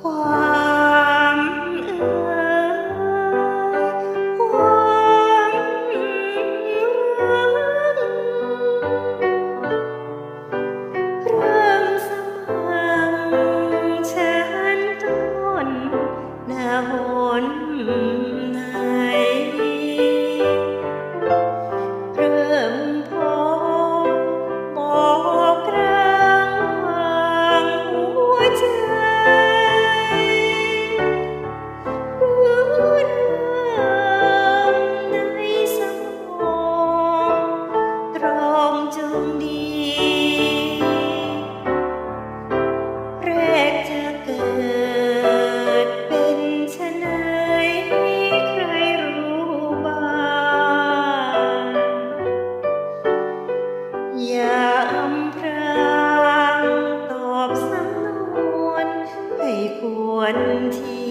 ความเวามเริ่มสมังฉันต้นนาหน อย่าอำพรางตอบสำนวนให้ควรที